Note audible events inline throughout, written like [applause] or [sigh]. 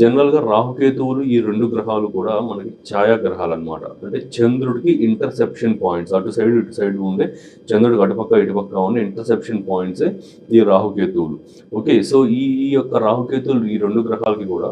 జనరల్గా రాహుకేతువులు ఈ రెండు గ్రహాలు కూడా మనకి ఛాయాగ్రహాలు అనమాట అంటే చంద్రుడికి ఇంటర్సెప్షన్ పాయింట్స్ అటు సైడ్ ఇటు సైడ్ ఉండే చంద్రుడికి అటుపక్క ఇటుపక్క ఉండే ఇంటర్సెప్షన్ పాయింట్సే ఈ రాహుకేతువులు. ఓకే సో ఈ ఈ యొక్క రాహుకేతువులు ఈ రెండు గ్రహాలకి కూడా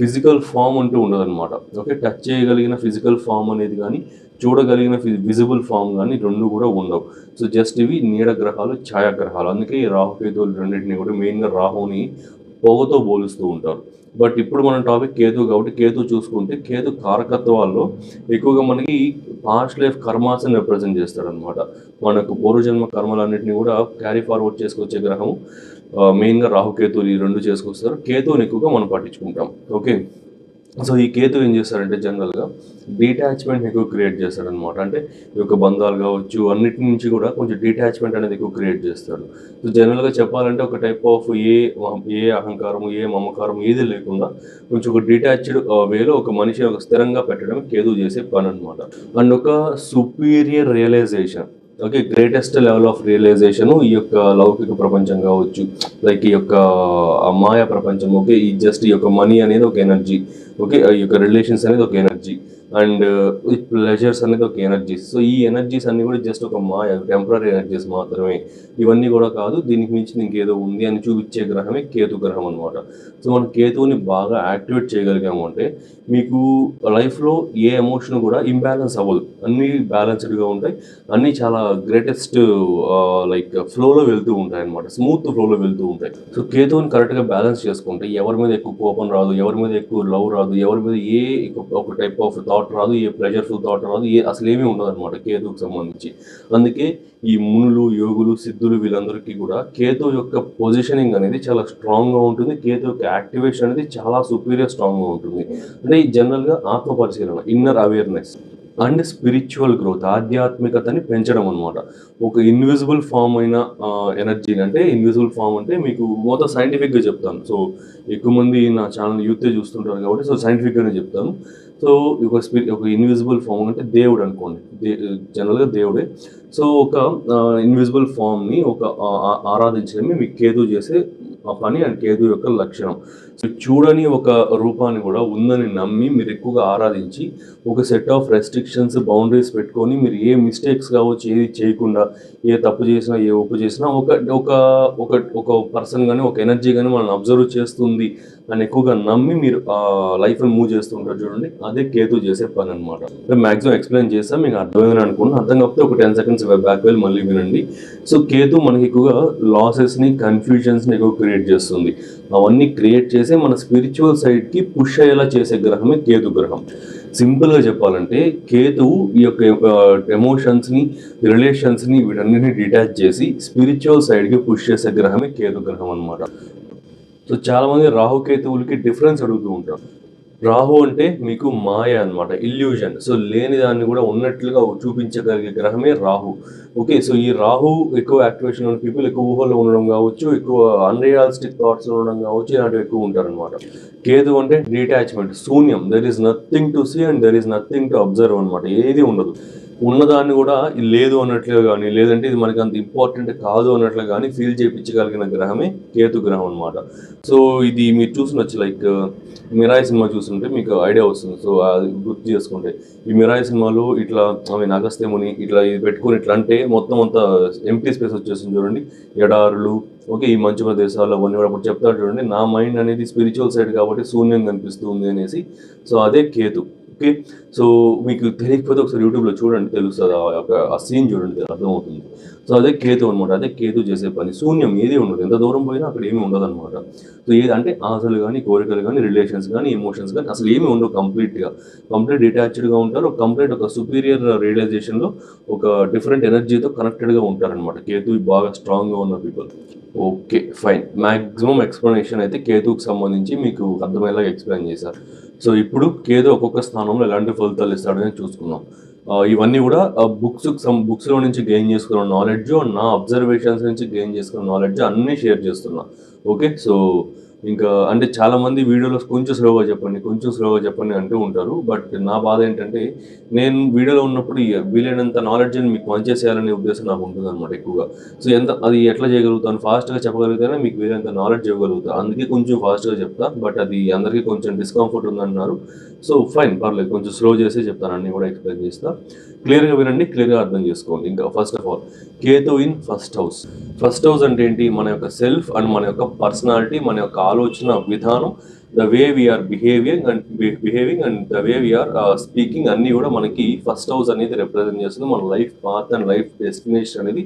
ఫిజికల్ ఫామ్ అంటూ ఉండదన్నమాట. ఓకే టచ్ చేయగలిగిన ఫిజికల్ ఫామ్ అనేది కానీ చూడగలిగిన విజిబుల్ ఫామ్ కానీ రెండు కూడా ఉండవు. సో జస్ట్ ఇవి నీడ గ్రహాలు ఛాయాగ్రహాలు. అందుకే ఈ రాహుకేతువులు రెండింటిని కూడా మెయిన్గా రాహుని పొగతో పోలుస్తూ ఉంటారు. బట్ ఇప్పుడు మన టాపిక్ కేతు కాబట్టి కేతు చూసుకుంటే కేతు కారకత్వాల్లో ఎక్కువగా మనకి పాస్ట్ లైఫ్ కర్మాసని రిప్రజెంట్ చేస్తాడనమాట మనకు పూర్వజన్మ కర్మలన్నింటినీ కూడా క్యారీ ఫార్వర్డ్ చేసుకొచ్చే గ్రహం మెయిన్గా రాహుకేతులు ఈ రెండు చేసుకొస్తారు. కేతువుని ఎక్కువగా మనం పట్టించుకుంటాం. ఓకే సో ఈ కేతు ఏం చేస్తారంటే జనరల్గా డీటాచ్మెంట్ ఎక్కువ క్రియేట్ చేస్తాడనమాట అంటే ఈ యొక్క బంధాలు కావచ్చు అన్నిటి నుంచి కూడా కొంచెం డీటాచ్మెంట్ అనేది ఎక్కువ క్రియేట్ చేస్తాడు. సో జనరల్గా చెప్పాలంటే ఒక టైప్ ఆఫ్ ఏ ఏ అహంకారం ఏ మమకారం ఏది లేకుండా కొంచెం ఒక డీటాచ్డ్ వేలో ఒక మనిషి ఒక స్థిరంగా పెట్టడం కేతు చేసే పని అనమాట అండ్ ఒక superior realization okay greatest level of realization ఈ యొక్క లౌకిక ప్రపంచం కావచ్చు లైక్ ఈ యొక్క మాయా ప్రపంచం ఓకే ఈ జస్ట్ ఈ యొక్క మనీ అనేది ఒక ఎనర్జీ ఓకే ఈ యొక్క రిలేషన్స్ అనేది ఒక ఎనర్జీ అండ్ ప్లెజర్స్ అనేది ఒక ఎనర్జీ సో ఈ ఎనర్జీస్ అన్ని కూడా జస్ట్ ఒక మా టెంపరీ ఎనర్జీస్ మాత్రమే. ఇవన్నీ కూడా కాదు దీనికి మించి ఇంకేదో ఉంది అని చూపించే గ్రహమే కేతు గ్రహం అనమాట సో మనం కేతువుని బాగా యాక్టివేట్ చేయగలిగాము అంటే మీకు లైఫ్లో ఏ ఎమోషన్ కూడా ఇంబ్యాలెన్స్ అవ్వదు. అన్నీ బ్యాలెన్స్డ్గా ఉంటాయి. అన్నీ చాలా గ్రేటెస్ట్ లైక్ ఫ్లోలో వెళ్తూ ఉంటాయి అనమాట స్మూత్ ఫ్లోలో వెళ్తూ ఉంటాయి. సో కేతువుని కరెక్ట్గా బ్యాలెన్స్ చేసుకుంటే ఎవరి మీద ఎక్కువ కోపం రాదు ఎవరి మీద ఎక్కువ లవ్ రాదు ఎవరి మీద ఏ ఒక టైప్ ఆఫ్ థాట్ రాదు ఏ ప్లెజర్ఫుల్ థాట్ రాదు ఏ అసలు ఏమీ ఉండదు అనమాట కేతువుకి సంబంధించి. అందుకే ఈ మునులు యోగులు సిద్ధులు వీళ్ళందరికీ కూడా కేతు యొక్క పొజిషనింగ్ అనేది చాలా స్ట్రాంగ్గా ఉంటుంది కేతు యొక్క యాక్టివేషన్ అనేది చాలా సుపీరియర్ స్ట్రాంగ్గా ఉంటుంది. అంటే ఈ జనరల్గా ఆత్మ పరిశీలన inner awareness and spiritual growth ఆధ్యాత్మికతని పెంచడం అనమాట ఒక ఇన్విజిబుల్ ఫామ్ అయిన ఎనర్జీని అంటే ఇన్విజిబుల్ ఫామ్ అంటే మీకు మొత్తం సైంటిఫిక్గా చెప్తాను. సో ఎక్కువ మంది నా ఛానల్ యూతే చూస్తుంటారు కాబట్టి సో సైంటిఫిక్గానే చెప్తాను. సో ఒక స్పిరి ఒక ఇన్విజిబుల్ ఫామ్ అంటే దేవుడు అనుకోండి. దే జనరల్గా దేవుడే. సో ఒక ఇన్విజిబుల్ ఫామ్ని ఒక ఆరాధించడమే మీకు కేతు చేసే పని అండ్ కేతు యొక్క లక్షణం. సో చూడని ఒక రూపాన్ని కూడా ఉందని నమ్మి మీరు ఎక్కువగా ఆరాధించి ఒక సెట్ ఆఫ్ రెస్ట్రిక్షన్స్ బౌండరీస్ పెట్టుకొని మీరు ఏ మిస్టేక్స్ కావచ్చు ఏది చేయకుండా ఏ తప్పు చేసినా ఏ ఒప్పు చేసినా ఒక ఒక ఒక ఒక పర్సన్ కానీ ఒక ఎనర్జీ కానీ మనల్ని అబ్జర్వ్ చేస్తుంది. అండ్ ఎక్కువగా నమ్మి మీరు ఆ లైఫ్ని మూవ్ చేస్తుంటారు చూడండి. అదే కేతు చేసే పని అనమాట మ్యాక్సిమం ఎక్స్ప్లెయిన్ చేస్తాం మీకు అర్థమైందని అనుకున్నాను అర్థం కాకపోతే ఒక టెన్ సెకండ్స్ బ్యాక్ వెళ్ళి మళ్ళీ వినండి. సో కేతు మనకి ఎక్కువగా లాసెస్ని కన్ఫ్యూజన్స్ని ఎక్కువ క్రియేట్ చేస్తుంది. అవన్నీ క్రియేట్ చేసి మన స్పిరిచువల్ సైడ్కి పుష్ అయ్యేలా చేసే గ్రహమే కేతు గ్రహం. సింపుల్గా చెప్పాలంటే కేతు ఈ యొక్క ఎమోషన్స్ని రిలేషన్స్ని వీటన్నిటిని డిటాచ్ చేసి స్పిరిచువల్ సైడ్కి పుష్ చేసే గ్రహమే కేతు గ్రహం అనమాట సో చాలామంది రాహుకేతువులకి డిఫరెన్స్ అడుగుతూ ఉంటారు. రాహు అంటే మీకు మాయ అన్నమాట ఇల్యూజన్ సో లేని దాన్ని కూడా ఉన్నట్లుగా చూపించగలిగే గ్రహమే రాహు. ఓకే సో ఈ రాహు ఎక్కువ యాక్టివేషన్ ఉన్న పీపుల్ ఎక్కువ ఊహలో ఉండడం కావచ్చు ఎక్కువ అన్రియలిస్టిక్ థాట్స్ ఉండడం కావచ్చు ఇలాంటివి ఎక్కువ ఉంటారనమాట కేతు అంటే డిటాచ్మెంట్ శూన్యం. There is nothing to see and there is nothing to observe అనమాట ఏది ఉండదు. ఉన్నదాన్ని కూడా ఇది లేదు అన్నట్లుగా కానీ లేదంటే ఇది మనకి అంత ఇంపార్టెంట్ కాదు అన్నట్లు కానీ ఫీల్ చేయించగలిగిన గ్రహమే కేతు గ్రహం అనమాట సో ఇది మీరు చూసినచ్చు లైక్ మిరాయి సినిమా చూస్తుంటే మీకు ఐడియా వస్తుంది. సో అది గుర్తు చేసుకుంటే ఈ మిరాయి సినిమాలో ఇట్లా ఆమె నాగస్తేముని ఇట్లా ఇది పెట్టుకొని ఇట్లా అంటే మొత్తం అంతా ఎంటీ స్పేస్ వచ్చేస్తుంది చూడండి. ఎడారులు ఓకే ఈ మంచి ప్రదేశాలు అవన్నీ కూడా అప్పుడు చెప్తాడు చూడండి. నా మైండ్ అనేది స్పిరిచువల్ సైడ్ కాబట్టి శూన్యం కనిపిస్తుంది అనేసి. సో అదే కేతు. ఓకే? సో మీకు తెలియకపోతే ఒకసారి యూట్యూబ్లో చూడండి తెలుస్తుంది? ఆ యొక్క ఆ సీన్ చూడండి అర్థమవుతుంది. సో అదే కేతు అనమాట అదే కేతు చేసే పని. శూన్యం ఏది ఉండదు. ఎంత దూరం పోయినా అక్కడ ఏమీ ఉండదు అనమాట సో ఏది అంటే ఆశలు కానీ కోరికలు కానీ రిలేషన్స్ కానీ ఎమోషన్స్ కానీ అసలు ఏమీ ఉండవు కంప్లీట్గా. కంప్లీట్ డిటాచ్డ్గా ఉంటారు. కంప్లీట్ ఒక సుపీరియర్ రియలైజేషన్లో ఒక డిఫరెంట్ ఎనర్జీతో కనెక్టెడ్గా ఉంటారనమాట కేతు బాగా స్ట్రాంగ్గా ఉన్న people. Okay fine. Maximum explanation అయితే కేతుకు సంబంధించి మీకు అర్థమయ్యేలాగా ఎక్స్ప్లెయిన్ చేశారు. సో ఇప్పుడు కేతు ఒక్కొక్క స్థానంలో ఎలాంటి ఫలితాలు ఇస్తాడని చూసుకుందాం. ఇవన్నీ కూడా బుక్స్ బుక్స్లో నుంచి గెయిన్ చేసుకున్న నాలెడ్జ్ నా అబ్జర్వేషన్స్ నుంచి గెయిన్ చేసుకున్న నాలెడ్జ్ అన్నీ షేర్ చేస్తున్నా. ఓకే సో ఇంకా అంటే చాలామంది వీడియోలో కొంచెం స్లోగా చెప్పండి కొంచెం స్లోగా చెప్పండి అంటూ ఉంటారు. బట్ నా బాధ ఏంటంటే నేను వీడియోలో ఉన్నప్పుడు వీలైనంత నాలెడ్జ్ మీకు మంచిగా చేయాలనే ఉద్దేశం నాకు ఉంటుంది అనమాట ఎక్కువగా. సో ఎంత అది ఎట్లా చేయగలుగుతాను? ఫాస్ట్గా చెప్పగలిగితేనే మీకు వీలైనంత నాలెడ్జ్ ఇవ్వగలుగుతాను అందుకే కొంచెం ఫాస్ట్గా చెప్తా. బట్ అది అందరికీ కొంచెం డిస్కంఫర్ట్ ఉందన్నారు. సో ఫైన్ పర్లేదు. కొంచెం స్లో చేసి చెప్తాను. అన్ని కూడా ఎక్స్ప్లెయిన్ చేస్తా. క్లియర్గా వినండి క్లియర్గా అర్థం చేసుకోండి. ఇంకా first of all Ketu in first house first house అంటే ఏంటి? మన యొక్క సెల్ఫ్ అండ్ మన యొక్క పర్సనాలిటీ మన యొక్క ఆలోచన విధానం the way we are behaviour and behaving and the way we are speaking అన్నీ కూడా మనకి ఫస్ట్ హౌస్ అనేది రిప్రజెంట్ చేస్తుంది. మన life path and life destination అనేది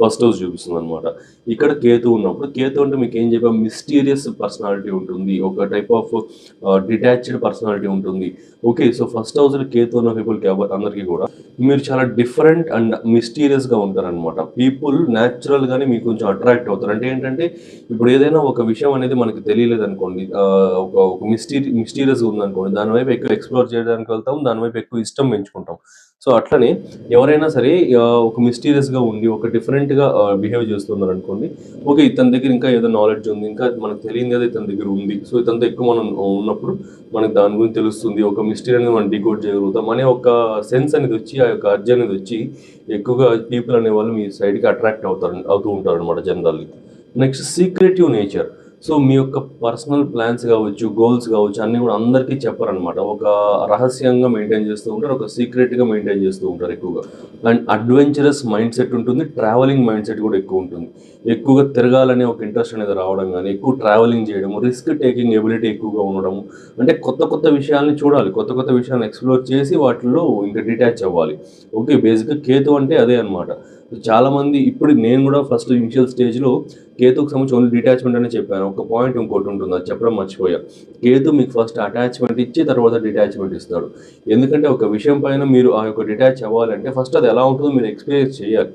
ఫస్ట్ హౌస్ చూపిస్తుంది అనమాట ఇక్కడ కేతు ఉన్నప్పుడు కేతు అంటే మీకు ఏం చెప్పా? మిస్టీరియస్ పర్సనాలిటీ ఉంటుంది. ఒక టైప్ ఆఫ్ డిటాచ్డ్ పర్సనాలిటీ ఉంటుంది. Okay so first house Ketu ఉన్న పీపుల్కి అందరికీ కూడా మీరు చాలా డిఫరెంట్ అండ్ మిస్టీరియస్గా ఉంటారనమాట పీపుల్ న్యాచురల్గానే మీకు కొంచెం అట్రాక్ట్ అవుతారు. అంటే ఏంటంటే ఇప్పుడు ఏదైనా ఒక విషయం అనేది మనకి తెలియలేదు అనుకోండి ఒక ఒక మిస్టీరి మిస్టీరియస్ ఉందనుకోండి దాని వైపు ఎక్కువ ఎక్స్ప్లోర్ చేయడానికి వెళ్తాం దాని వైపు ఎక్కువ ఇష్టం పెంచుకుంటాం. సో అట్లనే ఎవరైనా సరే ఒక మిస్టీరియస్గా ఉండి ఒక డిఫరెంట్గా బిహేవ్ చేస్తున్నారు అనుకోండి ఓకే ఇతని దగ్గర ఇంకా ఏదో నాలెడ్జ్ ఉంది ఇంకా మనకు తెలియదు కదా ఇతని దగ్గర ఉంది. సో ఇతనితో ఎక్కువ మనం ఉన్నప్పుడు మనకు దాని గురించి తెలుస్తుంది ఒక మిస్టరీ అనేది మనం డికోడ్ చేయగలుగుతాం అనే ఒక సెన్స్ అనేది వచ్చి ఆ యొక్క అర్జీ అనేది వచ్చి ఎక్కువగా పీపుల్ అనే వాళ్ళు మీ సైడ్కి అట్రాక్ట్ అవుతారు అవుతూ ఉంటారు అనమాట generally next secretive nature so మీ యొక్క పర్సనల్ ప్లాన్స్ కావచ్చు గోల్స్ కావచ్చు అన్నీ కూడా అందరికీ చెప్పరనమాట ఒక రహస్యంగా మెయింటైన్ చేస్తూ ఉంటారు ఒక సీక్రెట్గా మెయింటైన్ చేస్తూ ఉంటారు ఎక్కువగా. అండ్ అడ్వెంచరస్ మైండ్ సెట్ ఉంటుంది ట్రావెలింగ్ మైండ్ సెట్ కూడా ఎక్కువ ఉంటుంది. ఎక్కువగా తిరగాలనే ఒక ఇంట్రెస్ట్ అనేది రావడం కానీ ఎక్కువ ట్రావెలింగ్ చేయడం రిస్క్ టేకింగ్ ఎబిలిటీ ఎక్కువగా ఉండడం అంటే కొత్త కొత్త విషయాల్ని చూడాలి. కొత్త కొత్త విషయాలను ఎక్స్ప్లోర్ చేసి వాటిలో ఇంకా డిటాచ్ అవ్వాలి. ఓకే బేసిక్గా కేతు అంటే అదే అనమాట చాలామంది ఇప్పుడు నేను కూడా ఫస్ట్ ఇనిషియల్ స్టేజ్లో కేతుకు సంబంధించి ఓన్లీ డిటాచ్మెంట్ అనే చెప్పాను. ఒక పాయింట్ ఇంకోటి ఉంటుంది అది చెప్పడం మర్చిపోయా. కేతు మీకు ఫస్ట్ అటాచ్మెంట్ ఇచ్చి తర్వాత డిటాచ్మెంట్ ఇస్తాడు ఎందుకంటే ఒక విషయం పైన మీరు ఆ యొక్క డిటాచ్ అవ్వాలంటే ఫస్ట్ అది ఎలా ఉంటుందో మీరు ఎక్స్పీరియన్స్ చేయాలి.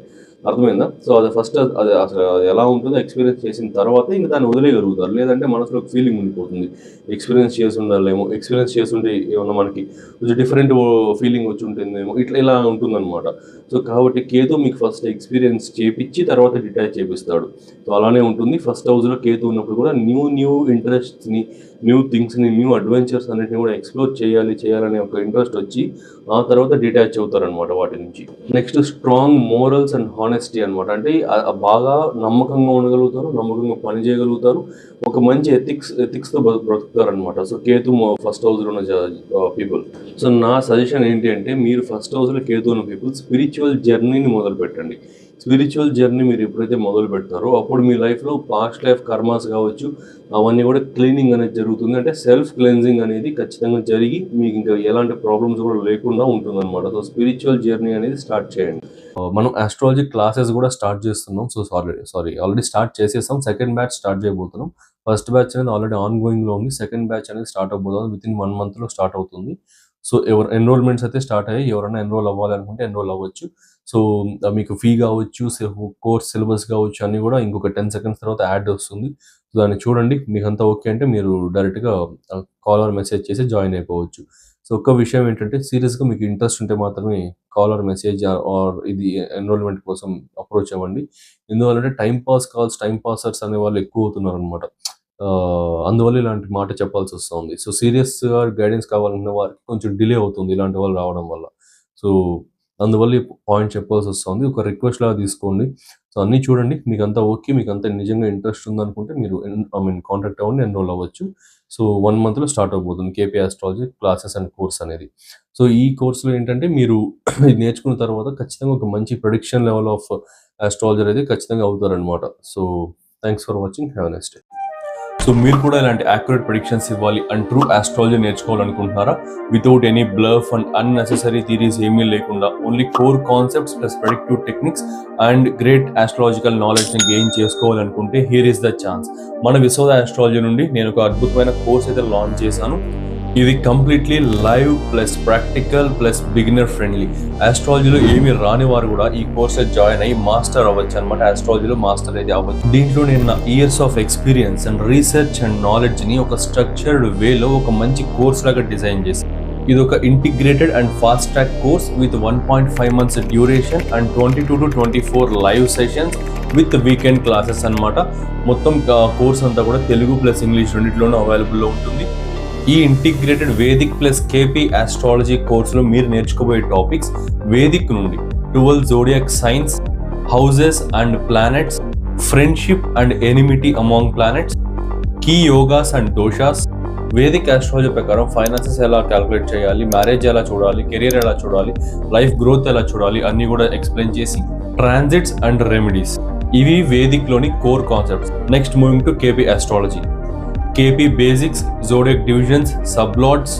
అర్థమైందా? సో అది ఫస్ట్ అది అసలు ఎలా ఉంటుందో ఎక్స్పీరియన్స్ చేసిన తర్వాత ఇంకా దాన్ని వదిలేయగలుగుతారు. లేదంటే మనసులో ఒక ఫీలింగ్ ఉండిపోతుంది. ఎక్స్పీరియన్స్ చేసి ఉండాలేమో ఎక్స్పీరియన్స్ చేస్తుంటే ఏమన్నా మనకి కొంచెం డిఫరెంట్ ఫీలింగ్ వచ్చి ఉంటుందేమో ఇట్లా ఇలా ఉంటుందన్నమాట. సో కాబట్టి కేతు మీకు ఫస్ట్ ఎక్స్పీరియన్స్ చేపించి తర్వాత డిటాచ్ చేపిస్తాడు. సో అలానే ఉంటుంది. ఫస్ట్ హౌస్లో కేతు ఉన్నప్పుడు కూడా న్యూ న్యూ ఇంట్రెస్ట్ని న్యూ థింగ్స్ని న్యూ అడ్వెంచర్స్ అన్నిటిని కూడా ఎక్స్ప్లోర్ చేయాలి చేయాలనే ఒక ఇంట్రెస్ట్ వచ్చి ఆ తర్వాత డిటాచ్ అవుతారనమాట వాటి నుంచి. Next strong morals and honesty అనమాట అంటే బాగా నమ్మకంగా ఉండగలుగుతారు నమ్మకంగా పని చేయగలుగుతారు ఒక మంచి ఎథిక్స్ ఎథిక్స్తో బ్రతుకుతారు అనమాట సో కేతు ఫస్ట్ హౌస్లో ఉన్న పీపుల్ సో నా సజెషన్ ఏంటి అంటే మీరు ఫస్ట్ హౌస్లో కేతు ఉన్న పీపుల్ స్పిరిచువల్ జర్నీని మొదలు పెట్టండి. స్పిరిచువల్ జర్నీ మీరు ఎప్పుడైతే మొదలు పెడతారో అప్పుడు మీ లైఫ్లో పాస్ట్ లైఫ్ కర్మాస్ కావచ్చు అవన్నీ కూడా క్లీనింగ్ అనేది జరుగుతుంది. అంటే సెల్ఫ్ క్లెన్జింగ్ అనేది ఖచ్చితంగా జరిగి మీకు ఇంకా ఎలాంటి ప్రాబ్లమ్స్ కూడా లేకుండా ఉంటుందన్నమాట. సో స్పిరిచువల్ జర్నీ అనేది స్టార్ట్ చేయండి. Uh, మనం ఆస్ట్రాలజీ క్లాసెస్ కూడా స్టార్ట్ చేస్తున్నాం. So sorry sorry already start చేసేసాం. సెకండ్ బ్యాచ్ స్టార్ట్ చేయబోతున్నాం. ఫస్ట్ బ్యాచ్ అనేది ఆల్రెడీ ఆన్ గోయింగ్లో ఉంది. సెకండ్ బ్యాచ్ అనేది స్టార్ట్ అవబోతుంది విత్ ఇన్ వన్ మంత్లో స్టార్ట్ అవుతుంది. సో ఎవరు ఎన్రోల్మెంట్స్ అయితే స్టార్ట్ అయ్యాయి. ఎవరైనా ఎన్రోల్ అవ్వాలనుకుంటే ఎన్రోల్ అవ్వచ్చు. సో uh, మీకు ఫీ కావచ్చు కోర్స్ సిలబస్ కావచ్చు అన్నీ కూడా ఇంకొక టెన్ సెకండ్స్ తర్వాత యాడ్ వస్తుంది. దాన్ని చూడండి. మీకు అంతా ఓకే అంటే మీరు డైరెక్ట్గా కాల్ ఆర్ మెసేజ్ చేసి జాయిన్ అయిపోవచ్చు. సో ఒక్క విషయం ఏంటంటే సీరియస్గా మీకు ఇంట్రెస్ట్ ఉంటే మాత్రమే కాల్ ఆర్ మెసేజ్ ఆర్ ఇది ఎన్రోల్మెంట్ కోసం అప్రోచ్ అవ్వండి. ఎందువల్లంటే time pass calls time passers అనే వాళ్ళు ఎక్కువ అవుతున్నారు అనమాట అందువల్ల ఇలాంటి మాట చెప్పాల్సి వస్తుంది. సో సీరియస్గా గైడెన్స్ కావాలనుకున్న వారికి కొంచెం డిలే అవుతుంది ఇలాంటి వాళ్ళు రావడం వల్ల. సో అందువల్ల ఈ పాయింట్ చెప్పాల్సి వస్తుంది. ఒక రిక్వెస్ట్ లాగా తీసుకోండి. సో అన్నీ చూడండి. మీకు అంతా ఓకే. మీకు అంతా నిజంగా ఇంట్రెస్ట్ ఉందనుకుంటే మీరు ఐ మీన్ కాంటాక్ట్ అవ్వండి ఎన్రోల్ అవ్వచ్చు. సో వన్ మంత్లో స్టార్ట్ అవబోతుంది KP astrology classes and course అనేది. సో ఈ కోర్సులో ఏంటంటే మీరు [clears throat] ఇది నేర్చుకున్న తర్వాత ఖచ్చితంగా ఒక మంచి ప్రొడిక్షన్ లెవెల్ ఆఫ్ ఆస్ట్రాలజర్ అయితే ఖచ్చితంగా అవుతారనమాట so thanks for watching. Have next day. So మీరు కూడా ఇలాంటి యాక్యురేట్ ప్రొడిక్షన్స్ ఇవ్వాలి and true astrology నేర్చుకోవాలనుకుంటున్నారా? Without any bluff and unnecessary theories ఏమీ లేకుండా only core concepts plus predictive techniques and great astrological నాలెడ్జ్ని గెయిన్ చేసుకోవాలనుకుంటే హియర్ ఇస్ ద ఛాన్స్ మన Vishwada astrology నుండి నేను ఒక అద్భుతమైన కోర్స్ అయితే లాంచ్ చేశాను. ఇది completely live plus practical plus beginner friendly ఆస్ట్రాలజీలో ఏమి రాని వారు కూడా ఈ కోర్స్ జాయిన్ అయ్యి మాస్టర్ అవ్వచ్చు అనమాట ఆస్ట్రాలజీలో మాస్టర్ అయితే అవ్వచ్చు. దీంట్లో నేను నా years of experience and research and నాలెడ్జ్ని ఒక స్ట్రక్చర్డ్ వేలో ఒక మంచి కోర్స్ లాగా డిజైన్ చేసి ఇది ఒక integrated and fast track course with one point five months duration and twenty two to twenty four live sessions with weekend classes అన్నమాట. మొత్తం కోర్స్ అంతా కూడా తెలుగు ప్లస్ ఇంగ్లీష్ రెండింటిలోనూ అవైలబుల్లో ఉంటుంది. ఈ integrated Vedic plus KP astrology కోర్సులో మీరు నేర్చుకోబోయే టాపిక్స్ వేదిక్ నుండి twelve zodiac signs houses and planets friendship and enmity among planets key yogas and doshas Vedic astrology ప్రకారం ఫైనాన్సెస్ ఎలా క్యాలిక్యులేట్ చేయాలి మ్యారేజ్ ఎలా చూడాలి కెరీర్ ఎలా చూడాలి లైఫ్ గ్రోత్ ఎలా చూడాలి అన్ని కూడా ఎక్స్ప్లెయిన్ చేసి ట్రాన్సిట్స్ అండ్ రెమెడీస్ ఇవి వేదిక్లోని core concepts next moving to KP astrology KP basics zodiac divisions sublords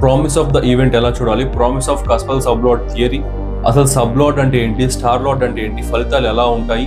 promise of the event ఎలా చూడాలి promise of cuspal sublord theory అసలు సబ్లాట్ అంటే ఏంటి స్టార్ లాట్ అంటే ఏంటి ఫలితాలు ఎలా ఉంటాయి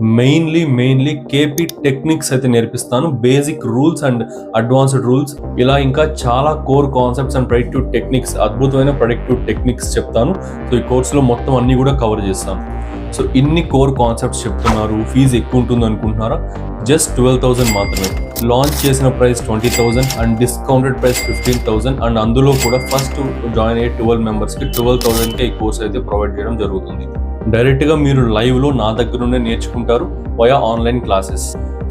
మెయిన్లీ మెయిన్లీ కేపీ టెక్నిక్స్ అయితే నేర్పిస్తాను. Basic rules and advanced rules. ఇలా ఇంకా చాలా core concepts and productive techniques అద్భుతమైన ప్రొడక్టివ్ టెక్నిక్స్ చెప్తాను. సో ఈ కోర్సులో మొత్తం అన్ని కూడా కవర్ చేస్తాను. సో ఇన్ని కోర్ కాన్సెప్ట్స్ చెప్తున్నారు. ఫీజు ఎక్కువ ఉంటుంది అనుకుంటున్నారా? జస్ట్ ట్వెల్వ్ థౌసండ్ మాత్రమే. లాంచ్ చేసిన price twenty thousand and discounted price fifteen thousand and అందులో కూడా ఫస్ట్ జాయిన్ అయ్యే ట్వెల్వ్ మెంబర్స్కి ట్వెల్వ్ థౌసండ్కే ఈ కోర్స్ అయితే ప్రొవైడ్ చేయడం జరుగుతుంది. డైరెక్ట్గా మీరు లైవ్లో నా దగ్గర నుండే నేర్చుకుంటారు వయా ఆన్లైన్ క్లాసెస్.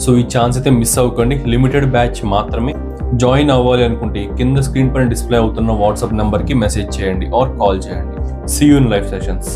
సో ఈ ఛాన్స్ అయితే మిస్ అవ్వకండి. లిమిటెడ్ బ్యాచ్ మాత్రమే. జాయిన్ అవ్వాలి అనుకుంటే కింద స్క్రీన్ పైన డిస్ప్లే అవుతున్న వాట్సాప్ నెంబర్కి మెసేజ్ చేయండి ఆర్ కాల్ చేయండి. See you in live sessions